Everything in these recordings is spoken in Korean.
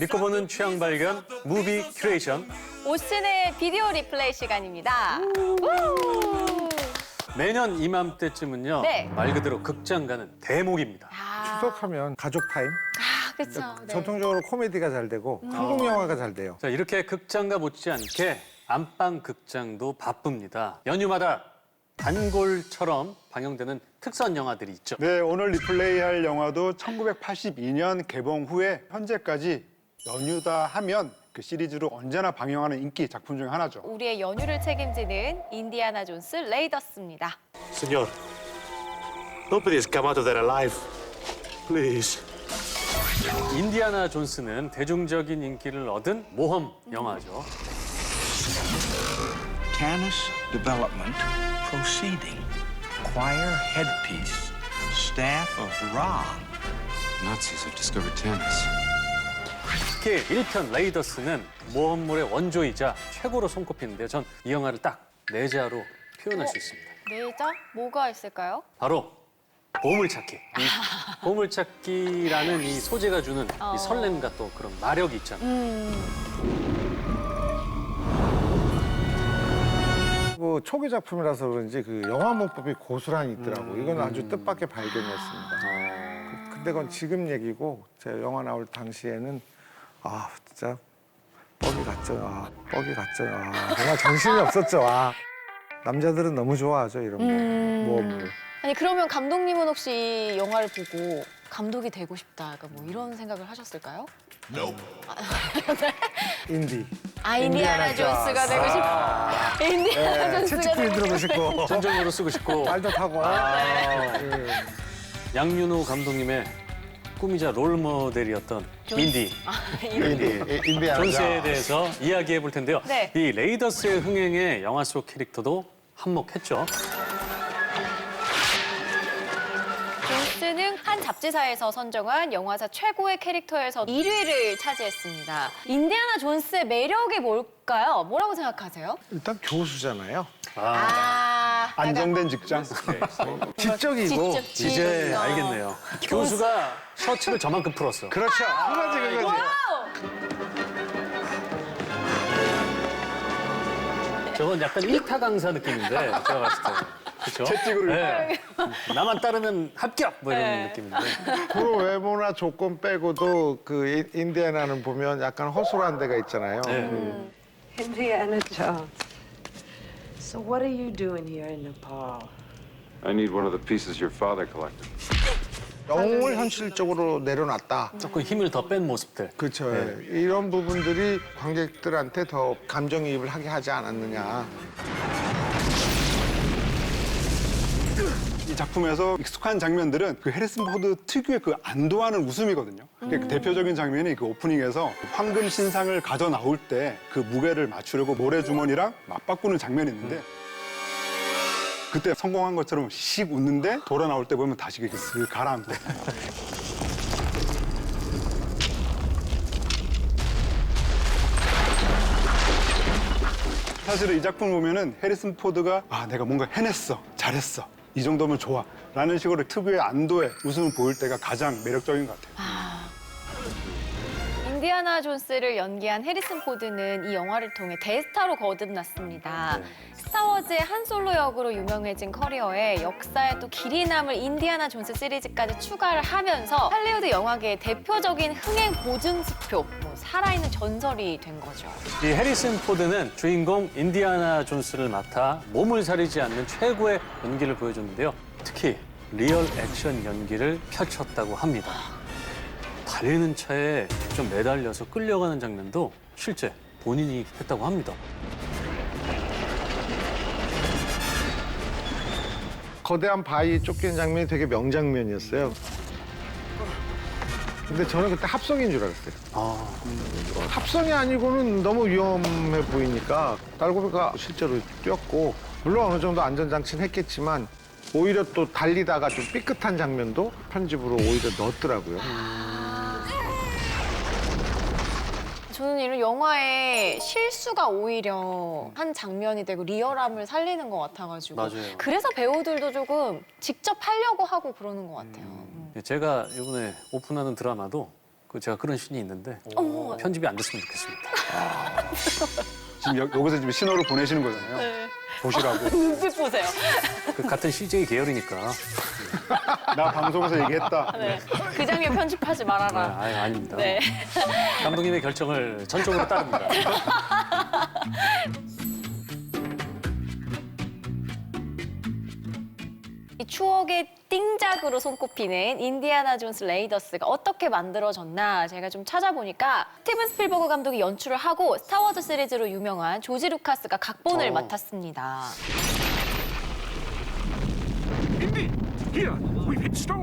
믿고 보는 취향 발견 무비 큐레이션 오신의 비디오 리플레이 시간입니다. 우! 매년 이맘때쯤은요 네. 말 그대로 극장 가는 대목입니다. 아, 추석하면 가족 타임. 아, 그렇죠. 네. 전통적으로 코미디가 잘 되고 한국 영화가 잘 돼요. 자 이렇게 극장과 못지않게 안방 극장도 바쁩니다. 연휴마다 단골처럼 방영되는 특선 영화들이 있죠. 네, 오늘 리플레이할 영화도 1982년 개봉 후에 현재까지 연유다 하면 그 시리즈로 언제나 방영하는 인기 작품 중 하나죠. 우리의 연휴를 책임지는 인디아나 존스 레이더스입니다. Señor, nobody has come out of there alive. Please. 인디아나 존스는 대중적인 인기를 얻은 모험 영화죠. Canis development proceeding. Choir headpiece. Staff of Ra. Nazis have discovered Tanis. 특히 1편 레이더스는 모험물의 원조이자 최고로 손꼽히는데요. 전이 영화를 딱 내자로 표현할 수 있습니다. 네자 뭐가 있을까요? 바로 보물찾기. 이 보물찾기라는 이 소재가 주는 어. 이 설렘과 또 그런 마력이 있잖아요. 그 초기 작품이라서 그런지 그 영화 문법이 고스란히 있더라고. 요 이건 아주 뜻밖의 발견이었습니다. 그- 근데 그건 지금 얘기고 제가 영화 나올 당시에는 아 진짜 뻑이 갔죠. 아, 뻑이 갔죠. 아, 정말 정신이 없었죠. 아. 남자들은 너무 좋아하죠 이런 거. 모험을. 아니 그러면 감독님은 혹시 이 영화를 보고 감독이 되고 싶다, 약간 뭐 이런 생각을 하셨을까요? 인디. 아 인디아나 인디아나 존스가 존스. 되고 싶다. 인디아나 네, 존스가 채찍도 되고 들어고 싶다. 싶고 전적으로 쓰고 싶고 말도 타고. 예. 양윤호 감독님의 꿈이자 롤 모델이었던 인디 인디. 인디아나 존스에 존스. 대해서 이야기해 볼 텐데요. 네. 이 레이더스의 흥행에 영화 속 캐릭터도 한몫했죠. 존스는 한 잡지사에서 선정한 영화사 최고의 캐릭터에서 1위를 차지했습니다. 인디아나 존스의 매력이 뭘까요? 뭐라고 생각하세요? 일단 교수잖아요. 아, 안정된 직장. 지적이고. 직접 이제 지적이요. 알겠네요. 교수가 셔츠를 저만큼 풀었어. 그렇죠. 그거지 그거지. 저건 약간 일타 강사 느낌인데 제가 봤을 때. 그렇죠? 채찍으로 네. 나만 따르면 합격 뭐 이런 네. 느낌인데. 그런 외모나 조건 빼고도 그 인- 인디애나는 보면 약간 허술한 데가 있잖아요. 네. Indiana Jones. So what are you doing here in Nepal? I need one of the pieces your father collected. 영웅을 현실적으로 내려놨다. 조금 힘을 더 뺀 모습들. 그렇죠. 이런 부분들이 관객들한테 더 감정이입을 하게 하지 않았느냐. 작품에서 익숙한 장면들은 그 해리슨 포드 특유의 그 안도하는 웃음이거든요. 그 대표적인 장면이 그 오프닝에서 황금 신상을 가져 나올 때 그 무게를 맞추려고 모래주머니랑 맞바꾸는 장면이 있는데 그때 성공한 것처럼 씩 웃는데 돌아 나올 때 보면 다시 이렇게 슥 가라앉고. 사실은 이 작품 보면은 해리슨 포드가 아 내가 뭔가 해냈어 잘했어 이 정도면 좋아. 라는 식으로 특유의 안도의 웃음을 보일 때가 가장 매력적인 것 같아요 인디아나 존스를 연기한 해리슨 포드는 이 영화를 통해 대스타로 거듭났습니다. 스타워즈의 한 솔로 역으로 유명해진 커리어에 역사에 또 길이 남을 인디아나 존스 시리즈까지 추가를 하면서 할리우드 영화계의 대표적인 흥행 보증수표, 뭐 살아있는 전설이 된 거죠. 이 해리슨 포드는 주인공 인디아나 존스를 맡아 몸을 사리지 않는 최고의 연기를 보여줬는데요. 특히 리얼 액션 연기를 펼쳤다고 합니다. 달리는 차에 좀 매달려서 끌려가는 장면도 실제 본인이 했다고 합니다. 거대한 바위 쫓기는 장면이 되게 명장면이었어요. 근데 저는 그때 합성인 줄 알았어요. 아, 합성이 아니고는 너무 위험해 보이니까 딸고비가 실제로 뛰었고 물론 어느 정도 안전장치는 했겠지만 오히려 또 달리다가 좀 삐끗한 장면도 편집으로 오히려 넣었더라고요. 저는 이런 영화의 실수가 오히려 한 장면이 되고 리얼함을 살리는 것 같아가지고 맞아요. 그래서 배우들도 조금 직접 하려고 하고 그러는 것 같아요. 제가 이번에 오픈하는 드라마도 그 제가 그런 신이 있는데 어머. 편집이 안 됐으면 좋겠습니다. 지금 여, 여기서 지금 신호를 보내시는 거잖아요. 네. 보시라고. 눈빛 보세요. 그 같은 CJ 계열이니까. 나 방송에서 얘기했다. 네. 그 장면 편집하지 아, 말아라. 아유, 아닙니다. 네. 감독님의 결정을 전적으로 따릅니다. 이 추억의 띵작으로 손꼽히는 인디아나 존스 레이더스가 어떻게 만들어졌나 제가 좀 찾아보니까 스티븐 스필버그 감독이 연출을 하고 스타워즈 시리즈로 유명한 조지 루카스가 각본을 맡았습니다.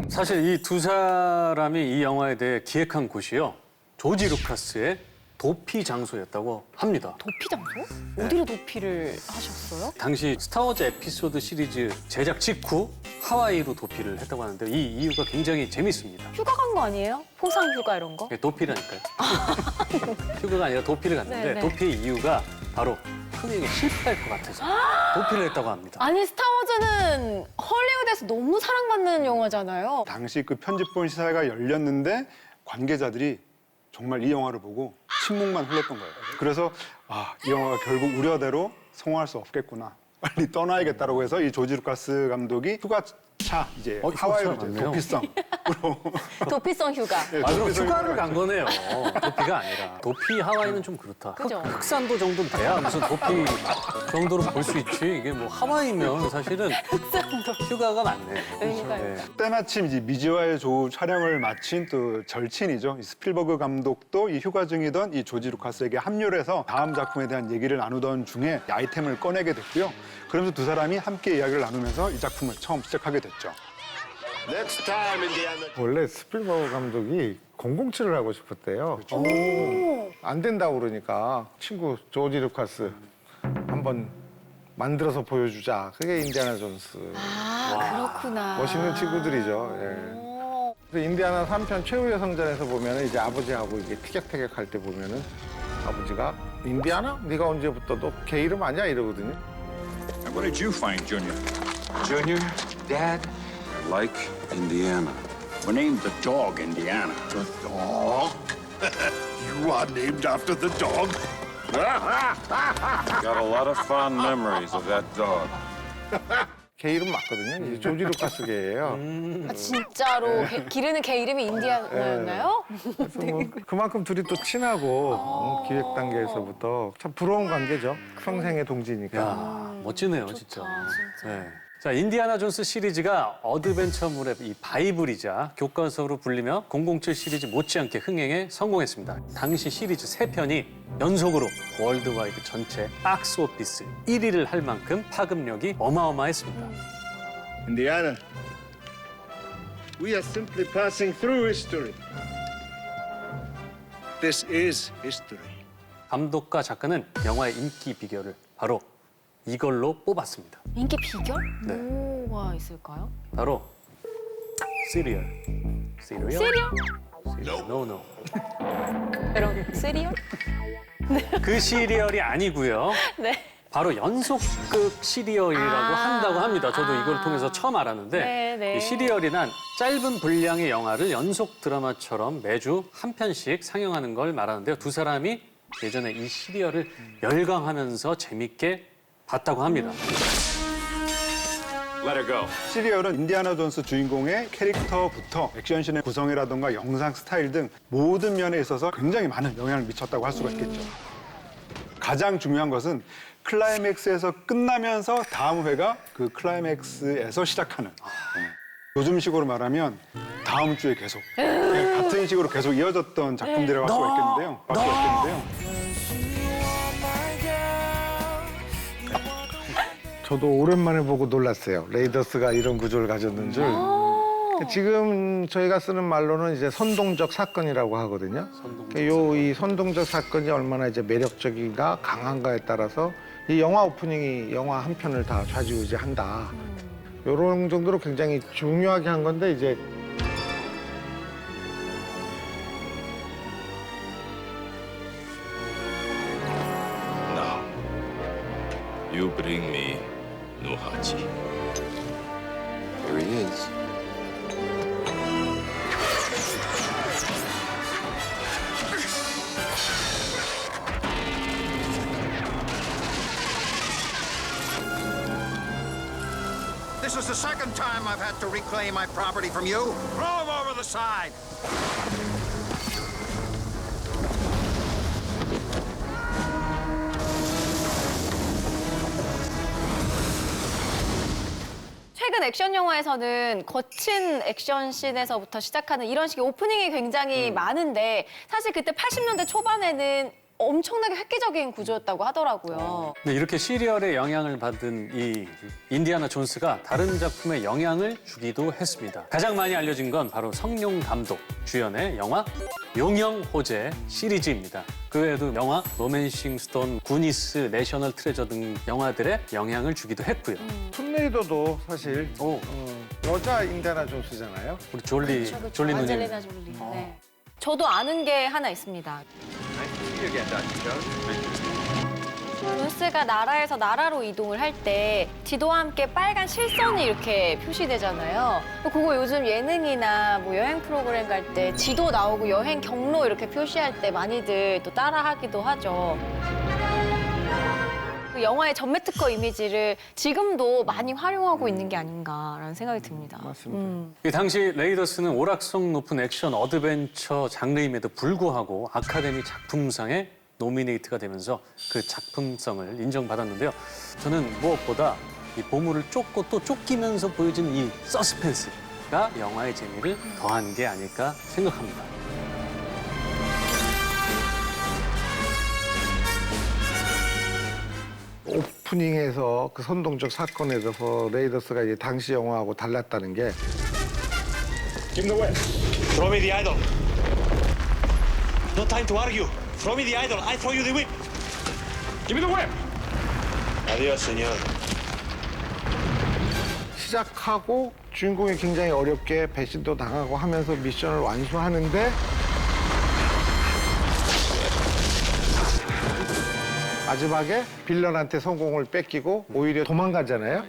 사실 이 두 사람이 이 영화에 대해 기획한 곳이요. 조지 루카스의 도피 장소였다고 합니다. 도피 장소? 어디로 도피를 하셨어요? 당시 스타워즈 에피소드 시리즈 제작 직후 하와이로 도피를 했다고 하는데 이 이유가 굉장히 재밌습니다. 휴가 간 거 아니에요? 포상 휴가 이런 거? 이게 도피라니까요. 휴가가 아니라 도피를 갔는데 네 네. 도피의 이유가 바로 흥행에 실패할 것 같아서 도피를 했다고 합니다. 아니 스타워즈는 헐 리우드에서 너무 사랑받는 영화잖아요. 당시 그 편집본 시사회가 열렸는데 관계자들이 정말 이 영화를 보고 침묵만 흘렸던 거예요. 그래서 아, 이 영화가 결국 우려대로 성공할 수 없겠구나. 빨리 떠나야겠다라고 해서 이 조지 루카스 감독이 휴가 차 이제 어, 하와이로 휴가차 이제 맞네요. 도피성으로 도피성 휴가. 네, 아, 그럼 도피성 휴가를 휴가를 간 거네요. 도피가 아니라. 도피 하와이는 좀 그렇다. 흑- 그죠. 흑산도 정도는 돼야 무슨 도피 정도로 볼 수 있지. 이게 뭐 하와이면 사실은 휴가가 많네. 그러니까요. 때마침 이제 미지와의 조우 촬영을 마친 또 절친이죠. 이 스필버그 감독도 이 휴가 중이던 이 조지 루카스에게 합류를 해서 다음 작품에 대한 얘기를 나누던 중에 이 아이템을 꺼내게 됐고요. 그러면서 두 사람이 함께 이야기를 나누면서 이 작품을 처음 시작하게 됐죠. 원래 스필버그 감독이 007을 하고 싶었대요. 오, 안 된다고 그러니까 친구 조지 루카스 한번 만들어서 보여주자. 그게 인디아나 존스. 아 그렇구나. 멋있는 친구들이죠. 예. 오. 그래서 인디아나 3편 최후의 성전에서 보면은 이제 아버지하고 이게 티격태격 할 때 보면은 아버지가 인디아나? 네가 언제부터 너걔 이름 아니야? 이러거든요. What did you find, Junior? Junior, Dad, like Indiana. We're named the dog Indiana. The dog? you are named after the dog? Got a lot of fond memories of that dog. 걔 이름 맞거든요. 이제 조지 루카스 걔예요. 아, 진짜로 개- 기르는 개 이름이 인디아나였나요? 그래서 뭐 그만큼 둘이 또 친하고 어, 기획 단계에서부터 참 부러운 관계죠. 평생의 동지니까. 야, 멋지네요, 진짜. 진짜. 네. 자, 인디아나 존스 시리즈가 어드벤처물의 이 바이블이자 교과서로 불리며 007 시리즈 못지않게 흥행에 성공했습니다. 당시 시리즈 세편이 연속으로 월드와이드 전체 박스 오피스 1위를 할 만큼 파급력이 어마어마했습니다. Indiana, we are simply passing through history. This is history. 감독과 작가는 영화의 인기 비결을 바로 이걸로 뽑았습니다. 인기 비결? 네. 뭐가 있을까요? 바로 시리얼. 시리얼? 시리얼? 시리얼. 노, 노. 이런 시리얼? 그 시리얼이 아니고요. 네. 바로 연속극 시리얼이라고 아. 한다고 합니다. 저도 아. 이걸 통해서 처음 알았는데 네, 네. 이 시리얼이란 짧은 분량의 영화를 연속 드라마처럼 매주 한 편씩 상영하는 걸 말하는데요. 두 사람이 예전에 이 시리얼을 열광하면서 재밌게 봤다고 합니다. Let her go. 시리얼은 인디아나 존스 주인공의 캐릭터부터 액션씬의 구성이라던가 영상 스타일 등 모든 면에 있어서 굉장히 많은 영향을 미쳤다고 할 수가 있겠죠. 가장 중요한 것은 클라이맥스에서 끝나면서 다음 회가 그 클라이맥스에서 시작하는. 네. 요즘 식으로 말하면 다음 주에 계속 네, 같은 식으로 계속 이어졌던 작품들이라고 할 수가 있겠는데요. 할 수가 있겠는데요. 저도 오랜만에 보고 놀랐어요. 레이더스가 이런 구조를 가졌는 줄. 지금 저희가 쓰는 말로는 이제 선동적 사건이라고 하거든요. 요 이 선동적 사건이 얼마나 이제 매력적인가 강한가에 따라서 이 영화 오프닝이 영화 한 편을 다 좌지우지한다. 요런 정도로 굉장히 중요하게 한 건데 이제 Now, you bring me Nohachi. Here he is. This is the second time I've had to reclaim my property from you. Throw him over the side! 액션 영화에서는 거친 액션 씬에서부터 시작하는 이런 식의 오프닝이 굉장히 많은데 사실 그때 80년대 초반에는 엄청나게 획기적인 구조였다고 하더라고요. 근데 이렇게 시리얼의 영향을 받은 이 인디아나 존스가 다른 작품에 영향을 주기도 했습니다. 가장 많이 알려진 건 바로 성룡 감독 주연의 영화 용영 호재 시리즈입니다. 그 외에도 영화 로맨싱 스톤, 구니스, 내셔널 트레저 등 영화들에 영향을 주기도 했고요. 툰레이더도 사실 오, 어, 여자 인디아나 존스잖아요. 우리 졸리, 졸리 누님. 안젤리나 졸리. 네. 저도 아는 게 하나 있습니다. 존스가 나라에서 나라로 이동을 할 때 지도와 함께 빨간 실선이 이렇게 표시되잖아요. 그거 요즘 예능이나 뭐 여행 프로그램 갈 때 지도 나오고 여행 경로 이렇게 표시할 때 많이들 또 따라하기도 하죠. 그 영화의 전매 특허 이미지를 지금도 많이 활용하고 있는 게 아닌가라는 생각이 듭니다. 맞습니다. 음. 이 당시 레이더스는 오락성 높은 액션 어드벤처 장르임에도 불구하고 아카데미 작품상에 노미네이트가 되면서 그 작품성을 인정받았는데요. 저는 무엇보다 이 보물을 쫓고 또 쫓기면서 보여진 이 서스펜스가 영화의 재미를 더한 게 아닐까 생각합니다. 오프닝에서 그 선동적 사건에 대해서 레이더스가 이제 당시 영화하고 달랐다는 게 Give me the whip. Throw me the idol. No time to argue. Throw me the idol. I throw you the whip. Give me the whip. Adiós, señor. 시작하고 주인공이 굉장히 어렵게 배신도 당하고 하면서 미션을 완수하는데 마지막에 빌런한테 성공을 뺏기고 오히려 도망가잖아요.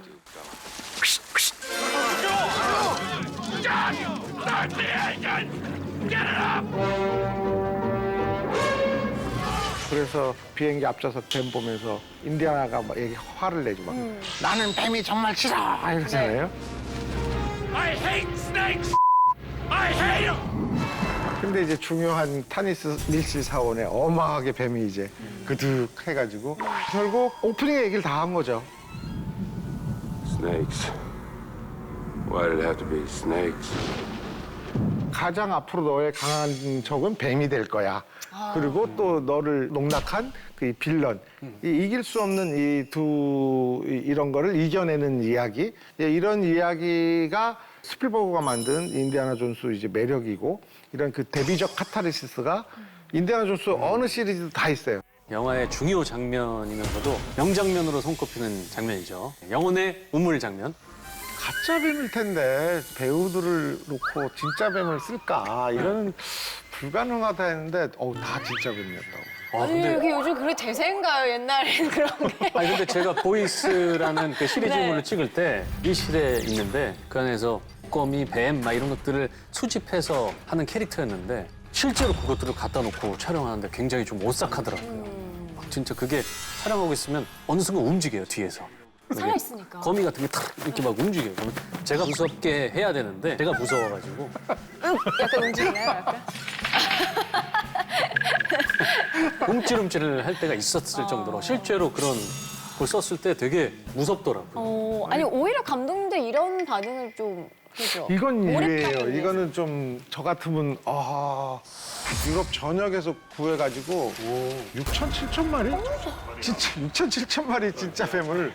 그래서 비행기 앞좌석 뱀 보면서 인디아나가 막 얘기 화를 내지 막 나는 뱀이 정말 싫어 이러잖아요. I hate snakes. I hate them. 근데 이제 중요한 타니스 밀실 사원에 어마하게 뱀이 이제 그득 해가지고 결국 오프닝에 얘기를 다 한 거죠. Snakes. Why did it have to be snakes? 가장 앞으로 너의 강한 적은 뱀이 될 거야. 그리고 또 너를 농락한 그 빌런. 이 이길 수 없는 이 두 이런 거를 이겨내는 이야기. 예, 이런 이야기가 스필버그가 만든 인디아나 존스 이제 매력이고 이런 그 대비적 카타르시스가 인디아나 존스 어느 시리즈도 다 있어요. 영화의 중요 장면이면서도 명장면으로 손꼽히는 장면이죠. 영혼의 우물 장면. 가짜 뱀일 텐데 배우들을 놓고 진짜 뱀을 쓸까 이런 불가능하다 했는데 어우 다 진짜 뱀이었다고. 아, 아니, 근데, 이게 요즘 그게 대세인가요? 옛날엔 그런 게. 아니, 근데 제가 보이스라는 그 시리즈물을 네. 찍을 때이 실에 있는데 그 안에서 꼬미, 뱀, 막 이런 것들을 수집해서 하는 캐릭터였는데 실제로 그것들을 갖다 놓고 촬영하는데 굉장히 좀 오싹하더라고요. 음. 막 진짜 그게 촬영하고 있으면 어느 순간 움직여요, 뒤에서. 살아있으니까. 거미 같은 게 탁 이렇게 막 움직여요. 그러면 제가 무섭게 해야 되는데 제가 무서워가지고 약간 움직이나요? 약간? 움찔움찔을 할 때가 있었을 아. 정도로 실제로 그런 걸 썼을 때 되게 무섭더라고요. 어, 아니 오히려 감독님들 이런 반응을 좀 그죠? 이건 이외예요. 이거는 좀 저 같으면 아 유럽 전역에서 구해가지고 6천 7천 마리? 진짜 6천 7천 마리 진짜 뱀을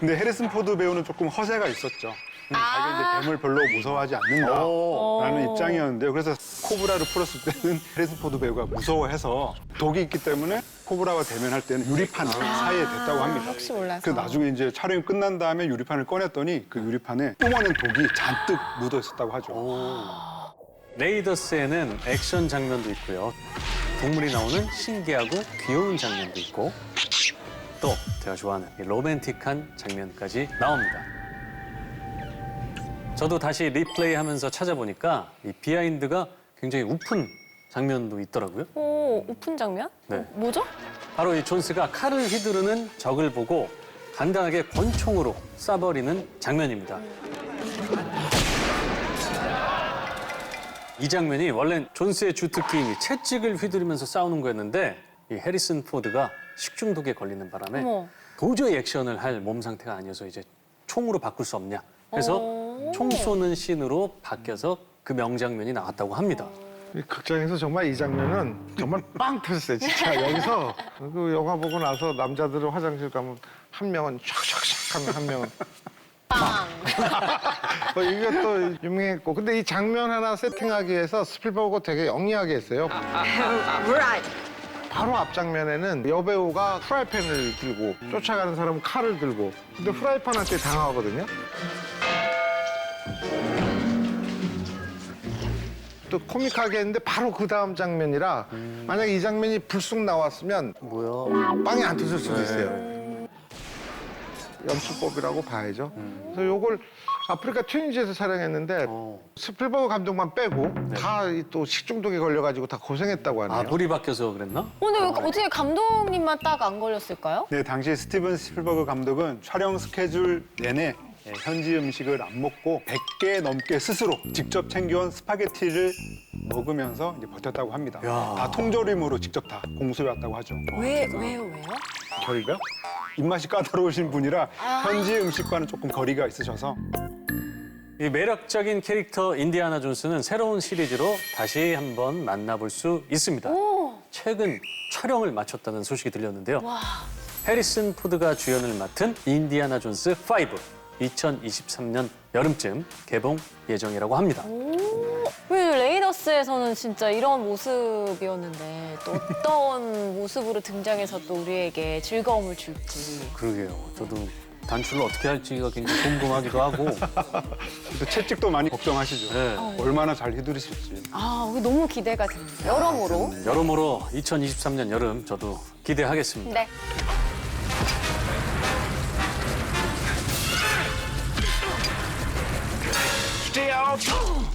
근데 해리슨 포드 배우는 조금 허세가 있었죠. 음, 자기가 이제 뱀을 별로 무서워하지 않는다라는 입장이었는데요. 그래서 코브라를 풀었을 때는 해리슨 포드 배우가 무서워해서 독이 있기 때문에 코브라와 대면할 때는 유리판 사이에 됐다고 합니다. 혹시 몰라서. 그 나중에 이제 촬영이 끝난 다음에 유리판을 꺼냈더니 그 유리판에 뿜어낸 독이 잔뜩 묻어 있었다고 하죠. 레이더스에는 액션 장면도 있고요. 동물이 나오는 신기하고 귀여운 장면도 있고 또 제가 좋아하는 이 로맨틱한 장면까지 나옵니다. 저도 다시 리플레이 하면서 찾아보니까 이 비하인드가 굉장히 우픈 장면도 있더라고요. 오 오픈 장면? 네. 어, 뭐죠? 바로 이 존스가 칼을 휘두르는 적을 보고 간단하게 권총으로 쏴버리는 장면입니다. 이 장면이 원래 존스의 주특기인 이 채찍을 휘두르면서 싸우는 거였는데 이 해리슨 포드가 식중독에 걸리는 바람에 어머. 도저히 액션을 할 몸 상태가 아니어서 이제 총으로 바꿀 수 없냐. 그래서 오. 총 쏘는 씬으로 바뀌어서 그 명장면이 나왔다고 합니다. 이 극장에서 정말 이 장면은 정말 빵 터졌어요. 진짜 여기서 그 영화 보고 나서 남자들은 화장실 가면 한 명은 샥샥샥 하면 한 명은 빵. 어, 이게 또 유명했고 근데 이 장면 하나 세팅하기 위해서 스필버그 되게 영리하게 했어요. Right. 바로 앞 장면에는 여배우가 프라이팬을 들고 쫓아가는 사람은 칼을 들고 근데 프라이팬한테 당하거든요. 또 코믹하게 했는데 바로 그 다음 장면이라 만약에 이 장면이 불쑥 나왔으면 뭐야? 빵이 안 터질 수도 있어요. 연출법이라고 봐야죠. 그래서 요걸 아프리카 튜니지에서 촬영했는데 어. 스필버그 감독만 빼고 다 또 식중독에 걸려가지고 다 고생했다고 하네요. 아, 불이 바뀌어서 그랬나? 근데 왜 어떻게 감독님만 딱 안 걸렸을까요? 네, 당시 스티븐 스필버그 감독은 촬영 스케줄 내내 예, 현지 음식을 안 먹고 100개 넘게 스스로 직접 챙겨온 스파게티를 먹으면서 이제 버텼다고 합니다. 야. 다 통조림으로 직접 다 공수해왔다고 하죠. 왜, 왜요, 왜요? 결이가? 입맛이 까다로우신 분이라 현지 음식과는 조금 거리가 있으셔서 이 매력적인 캐릭터 인디아나 존스는 새로운 시리즈로 다시 한번 만나볼 수 있습니다. 오. 최근 촬영을 마쳤다는 소식이 들렸는데요. 해리슨 포드가 주연을 맡은 인디아나 존스 5 2023년 여름쯤 개봉 예정이라고 합니다. 왜 레이더스에서는 진짜 이런 모습이었는데 또 어떤 모습으로 등장해서 또 우리에게 즐거움을 줄지. 그러게요. 저도 단출을 어떻게 할지가 굉장히 궁금하기도 하고. 또 채찍도 많이 걱정하시죠. 네. 얼마나 잘 휘두르실지. 아, 너무 기대가 됩니다. 여러모로. 여러모로 2023년 여름 저도 기대하겠습니다. 네. Oh!